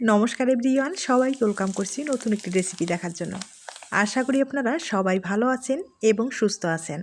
নমস্কার এভরিওয়ান সবাই ওয়েলকাম করছি নতুন একটি রেসিপি দেখার জন্য। আশা করি আপনারা সবাই ভালো আছেন এবং সুস্থ আছেন।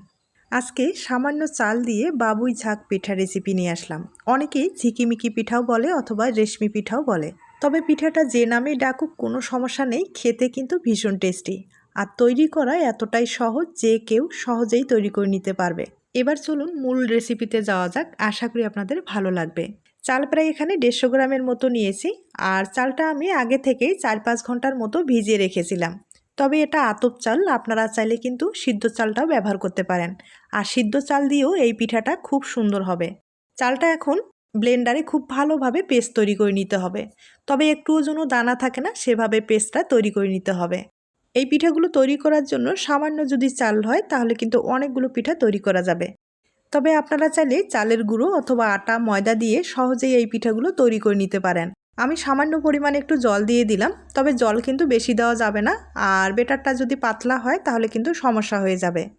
আজকে সামান্য চাল দিয়ে বাবুই ঝাঁক পিঠা রেসিপি নিয়ে আসলাম। অনেকেই ঝিকিমিকি পিঠাও বলে অথবা রেশমি পিঠাও বলে। তবে পিঠাটা যে নামে ডাকুক কোনো সমস্যা নেই, খেতে কিন্তু ভীষণ টেস্টি আর তৈরি করা এতটাই সহজ যে কেউ সহজেই তৈরি করে নিতে পারবে। এবার চলুন মূল রেসিপিতে যাওয়া যাক। আশা করি আপনাদের ভালো লাগবে। চাল প্রায় এখানে দেড়শো গ্রামের মতো নিয়েছি আর চালটা আমি আগে থেকেই চার পাঁচ ঘণ্টার মতো ভিজিয়ে রেখেছিলাম। তবে এটা আতপ চাল, আপনারা চাইলে কিন্তু সিদ্ধ চালটাও ব্যবহার করতে পারেন। আর সিদ্ধ চাল দিয়েও এই পিঠাটা খুব সুন্দর হবে। চালটা এখন ব্লেন্ডারে খুব ভালোভাবে পেস্ট তৈরি করে নিতে হবে। তবে একটুও যেন দানা থাকে না, সেভাবে পেস্টটা তৈরি করে নিতে হবে। এই পিঠাগুলো তৈরি করার জন্য সামান্য যদি চাল হয়, তাহলে কিন্তু অনেকগুলো পিঠা তৈরি করা যাবে। তবে আপনারা চাইলে চালের গুঁড়ো অথবা আটা, ময়দা দিয়ে সহজেই এই পিঠাগুলো তৈরি করে নিতে পারেন। আমি সামান্য পরিমাণে একটু জল দিয়ে দিলাম, তবে জল কিন্তু বেশি দেওয়া যাবে না। আর বেটারটা যদি পাতলা হয়, তাহলে কিন্তু সমস্যা হয়ে যাবে।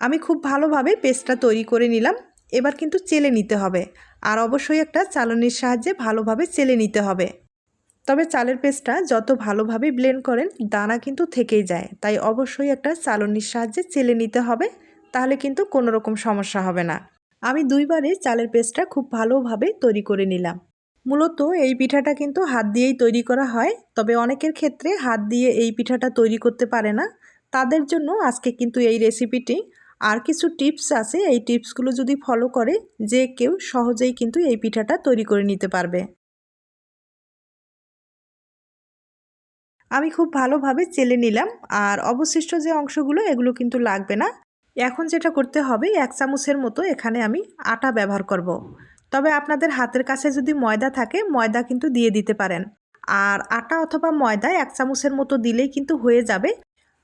আমি খুব ভালোভাবে পেস্টটা তৈরি করে নিলাম। এবার কিন্তু চেলে নিতে হবে। আর অবশ্যই একটা চালনির সাহায্যে ভালোভাবে চেলে নিতে হবে। তবে চালের পেস্টটা যত ভালোভাবে ব্লেন্ড করেন, দানা কিন্তু থেকেই যায়। তাই অবশ্যই একটা চালনির সাহায্যে চেলে নিতে হবে। তাহলে কিন্তু কোনো রকম সমস্যা হবে না। আমি দুইবারে চালের পেস্টটা খুব ভালোভাবে তৈরি করে নিলাম। মূলত এই পিঠাটা কিন্তু হাত দিয়েই তৈরি করা হয়, তবে অনেকের ক্ষেত্রে হাত দিয়ে এই পিঠাটা তৈরি করতে পারে না। তাদের জন্য আজকে কিন্তু এই রেসিপিটি। আর কিছু টিপস আছে, এই টিপসগুলো যদি ফলো করে, যে কেউ সহজেই কিন্তু এই পিঠাটা তৈরি করে নিতে পারবে। আমি খুব ভালোভাবে চেলে নিলাম, আর অবশিষ্ট যে অংশগুলো, এগুলো কিন্তু লাগবে না। এখন যেটা করতে হবে, এক চামচের মতো এখানে আমি আটা ব্যবহার করব। তবে আপনাদের হাতের কাছে যদি ময়দা থাকে, ময়দা কিন্তু দিয়ে দিতে পারেন। আর আটা অথবা ময়দা এক চামচের মতো দিলেই কিন্তু হয়ে যাবে।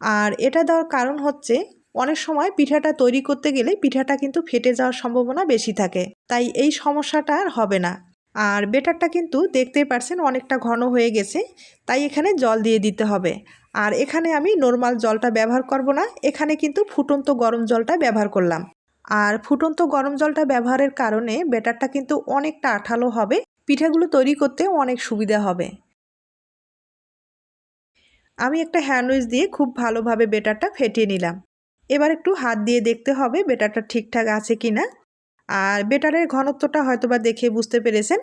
আর এটা দেওয়ার কারণ হচ্ছে, অনেক সময় পিঠাটা তৈরি করতে গেলে পিঠাটা কিন্তু ফেটে যাওয়ার সম্ভাবনা বেশি থাকে। তাই এই সমস্যাটা আর হবে না। আর বেটারটা কিন্তু দেখতেই পারছেন, অনেকটা ঘন হয়ে গেছে। তাই এখানে জল দিয়ে দিতে হবে। আর এখানে আমি নর্মাল জলটা ব্যবহার করব না। এখানে কিন্তু ফুটন্ত গরম জলটা ব্যবহার করলাম। আর ফুটন্ত গরম জলটা ব্যবহারের কারণে বেটারটা কিন্তু অনেকটা আঠালো হবে। পিঠাগুলো তৈরি করতে অনেক সুবিধা হবে। আমি একটা হ্যান্ডউইচ দিয়ে খুব ভালোভাবে বেটারটা ফেটিয়ে নিলাম। এবার একটু হাত দিয়ে দেখতে হবে বেটারটা ঠিকঠাক আছে কি না আর বেটারের ঘনত্বটা হয়তোবা দেখে বুঝতে পেরেছেন।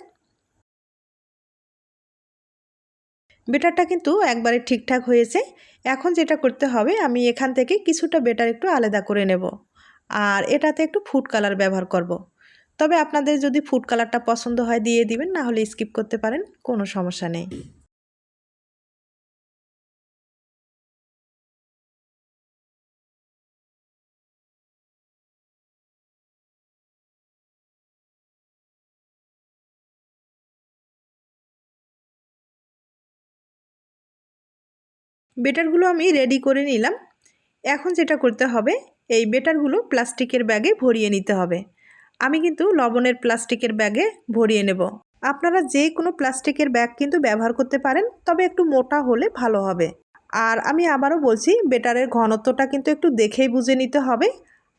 বেটারটা কিন্তু একবারে ঠিকঠাক হয়েছে। এখন যেটা করতে হবে, আমি এখান থেকে কিছুটা বেটার একটু আলাদা করে নেব। আর এটাতে একটু ফুড কালার ব্যবহার করব। তবে আপনাদের যদি ফুড কালারটা পছন্দ হয়, দিয়ে দিবেন, না হলে স্কিপ করতে পারেন, কোনো সমস্যা নেই। বেটারগুলো আমি রেডি করে নিলাম। এখন যেটা করতে হবে, এই বেটারগুলো প্লাস্টিকের ব্যাগে ভরিয়ে নিতে হবে। আমি কিন্তু লবণের প্লাস্টিকের ব্যাগে ভরিয়ে নেব। আপনারা যে কোনো প্লাস্টিকের ব্যাগ কিন্তু ব্যবহার করতে পারেন, তবে একটু মোটা হলে ভালো হবে। আর আমি আবারও বলছি, বেটারের ঘনত্বটা কিন্তু একটু দেখেই বুঝে নিতে হবে।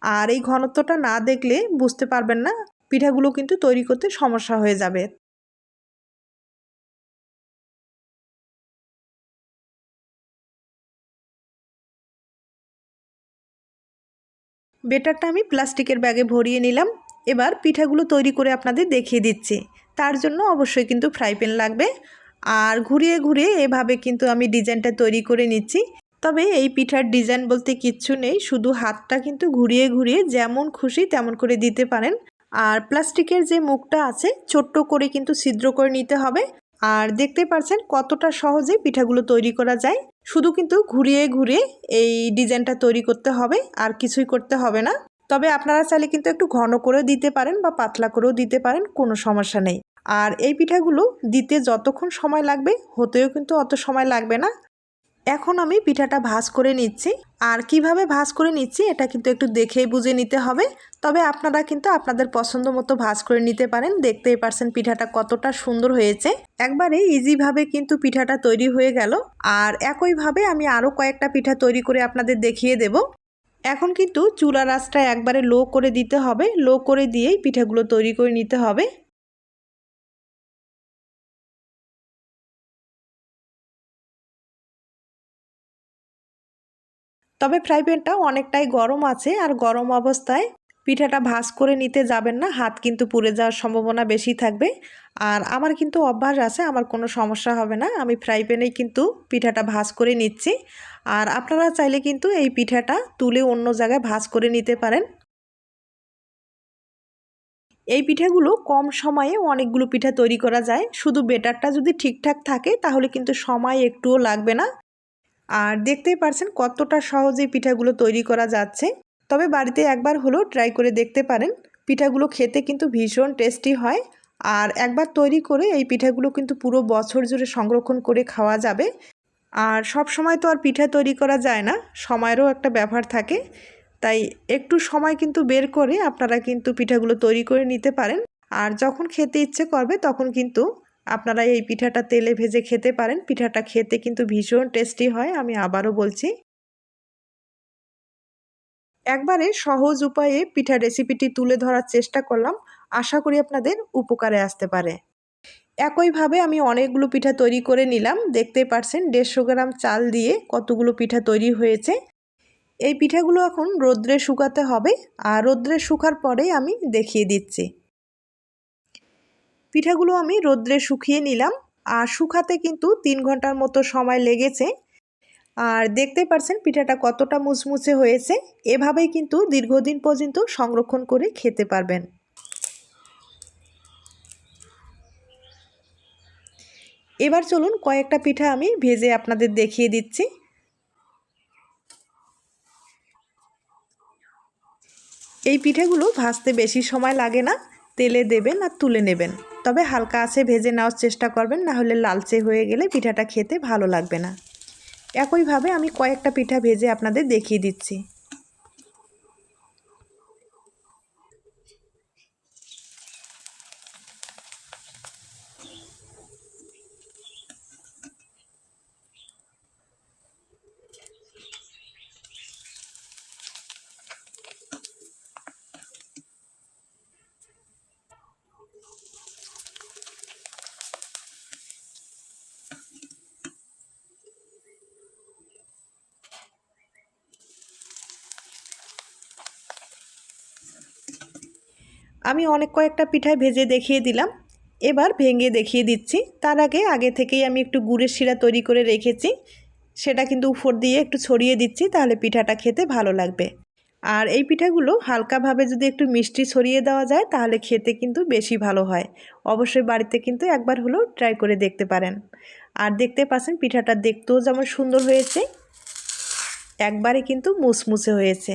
আর এই ঘনত্বটা না দেখলে বুঝতে পারবেন না, পিঠাগুলো কিন্তু তৈরি করতে সমস্যা হয়ে যাবে। বেটারটা আমি প্লাস্টিকের ব্যাগে ভরিয়ে নিলাম। এবার পিঠাগুলো তৈরি করে আপনাদের দেখিয়ে দিচ্ছি। তার জন্য অবশ্যই কিন্তু ফ্রাই প্যান লাগবে। আর ঘুরিয়ে ঘুরিয়ে এভাবে কিন্তু আমি ডিজাইনটা তৈরি করে নিচ্ছি। তবে এই পিঠার ডিজাইন বলতে কিচ্ছু নেই। শুধু হাতটা কিন্তু ঘুরিয়ে ঘুরিয়ে যেমন খুশি তেমন করে দিতে পারেন। আর প্লাস্টিকের যে মুখটা আছে, ছোট্ট করে কিন্তু ছিদ্র করে নিতে হবে। আর দেখতে পারছেন কতটা সহজে পিঠাগুলো তৈরি করা যায়। শুধু কিন্তু ঘুরিয়ে ঘুরিয়ে এই ডিজাইনটা তৈরি করতে হবে, আর কিছুই করতে হবে না। তবে আপনারা চাইলে কিন্তু একটু ঘন করেও দিতে পারেন বা পাতলা করেও দিতে পারেন, কোনো সমস্যা নেই। আর এই পিঠাগুলো দিতে যতক্ষণ সময় লাগবে, হতেও কিন্তু অত সময় লাগবে না। এখন আমি পিঠাটা ভাজ করে নিচ্ছি। আর কীভাবে ভাজ করে নিচ্ছি এটা কিন্তু একটু দেখেই বুঝে নিতে হবে। তবে আপনারা কিন্তু আপনাদের পছন্দ মতো ভাজ করে নিতে পারেন। দেখতেই পারছেন পিঠাটা কতটা সুন্দর হয়েছে। একবারে ইজিভাবে কিন্তু পিঠাটা তৈরি হয়ে গেল। আর একইভাবে আমি আরও কয়েকটা পিঠা তৈরি করে আপনাদের দেখিয়ে দেব। এখন কিন্তু চুলা রাসটা একবারে লো করে দিতে হবে। লো করে দিয়েই পিঠাগুলো তৈরি করে নিতে হবে। তবে ফ্রাই প্যানটা অনেকটাই গরম আছে আর গরম অবস্থায় পিঠাটা ভাজ করে নিতে যাবেন না, হাত কিন্তু পুড়ে যাওয়ার সম্ভাবনা বেশি থাকবে। আর আমার কিন্তু অভ্যাস আছে, আমার কোনো সমস্যা হবে না, আমি ফ্রাই প্যানেই কিন্তু পিঠাটা ভাজ করে নিচ্ছি। আর আপনারা চাইলে কিন্তু এই পিঠাটা তুলে অন্য জায়গায় ভাজ করে নিতে পারেন। এই পিঠাগুলো কম সময়ে অনেকগুলো পিঠা তৈরি করা যায়, শুধু বেটারটা যদি ঠিকঠাক থাকে তাহলে কিন্তু সময় একটুও লাগবে না। আর দেখতেই পারছেন কতটা সহজে পিঠাগুলো তৈরি করা যাচ্ছে। তবে বাড়িতে একবার হলেও ট্রাই করে দেখতে পারেন। পিঠাগুলো খেতে কিন্তু ভীষণ টেস্টি হয়। আর একবার তৈরি করে এই পিঠাগুলো কিন্তু পুরো বছর জুড়ে সংরক্ষণ করে খাওয়া যাবে। আর সব সময় তো আর পিঠা তৈরি করা যায় না, সময়েরও একটা ব্যাপার থাকে। তাই একটু সময় কিন্তু বের করে আপনারা কিন্তু পিঠাগুলো তৈরি করে নিতে পারেন। আর যখন খেতে ইচ্ছে করবে তখন কিন্তু আপনারা এই পিঠাটা তেলে ভেজে খেতে পারেন। পিঠাটা খেতে কিন্তু ভীষণ টেস্টি হয়, আমি আবারও বলছি। একবারে সহজ উপায়ে পিঠা রেসিপিটি তুলে ধরার চেষ্টা করলাম। আশা করি আপনাদের উপকারে আসতে পারে। একইভাবে আমি অনেকগুলো পিঠা তৈরি করে নিলাম। দেখতে পারছেন, দেড়শো গ্রাম চাল দিয়ে কতগুলো পিঠা তৈরি হয়েছে। এই পিঠাগুলো এখন রোদ্রে শুকাতে হবে। আর রোদ্রে শুকার পরেই আমি দেখিয়ে দিচ্ছি। পিঠাগুলো আমি রোদ্রে শুকিয়ে নিলাম। আর শুকাতে কিন্তু তিন ঘণ্টার মতো সময় লেগেছে। আর দেখতে পারছেন পিঠাটা কতটা মুচমুচে হয়েছে। এভাবেই কিন্তু দীর্ঘদিন পর্যন্ত সংরক্ষণ করে খেতে পারবেন। এবার চলুন কয়েকটা পিঠা আমি ভেজে আপনাদের দেখিয়ে দিচ্ছি। এই পিঠেগুলো ভাজতে বেশি সময় লাগে না। তেলে দেবেন আর তুলে নেবেন। তবে হালকা আছে ভেজে নেওয়ার চেষ্টা করবেন, না হলে লালচে হয়ে গেলে পিঠাটা খেতে ভালো লাগবে না। একইভাবে আমি কয়েকটা পিঠা ভেজে আপনাদের দেখিয়ে দিচ্ছি। আমি অনেক কয়েকটা পিঠায় ভেজে দেখিয়ে দিলাম। এবার ভেঙে দেখিয়ে দিচ্ছি। তার আগে আগে থেকেই আমি একটু গুড়ের শিরা তৈরি করে রেখেছি। সেটা কিন্তু উপর দিয়ে একটু ছড়িয়ে দিচ্ছি, তাহলে পিঠাটা খেতে ভালো লাগবে। আর এই পিঠাগুলো হালকাভাবে যদি একটু মিষ্টি ছড়িয়ে দেওয়া যায়, তাহলে খেতে কিন্তু বেশি ভালো হয়। অবশ্যই বাড়িতে কিন্তু একবার হলেও ট্রাই করে দেখতে পারেন। আর দেখতে পাচ্ছেন, পিঠাটা দেখতেও যেমন সুন্দর হয়েছে, একবারে কিন্তু মুসমুসে হয়েছে।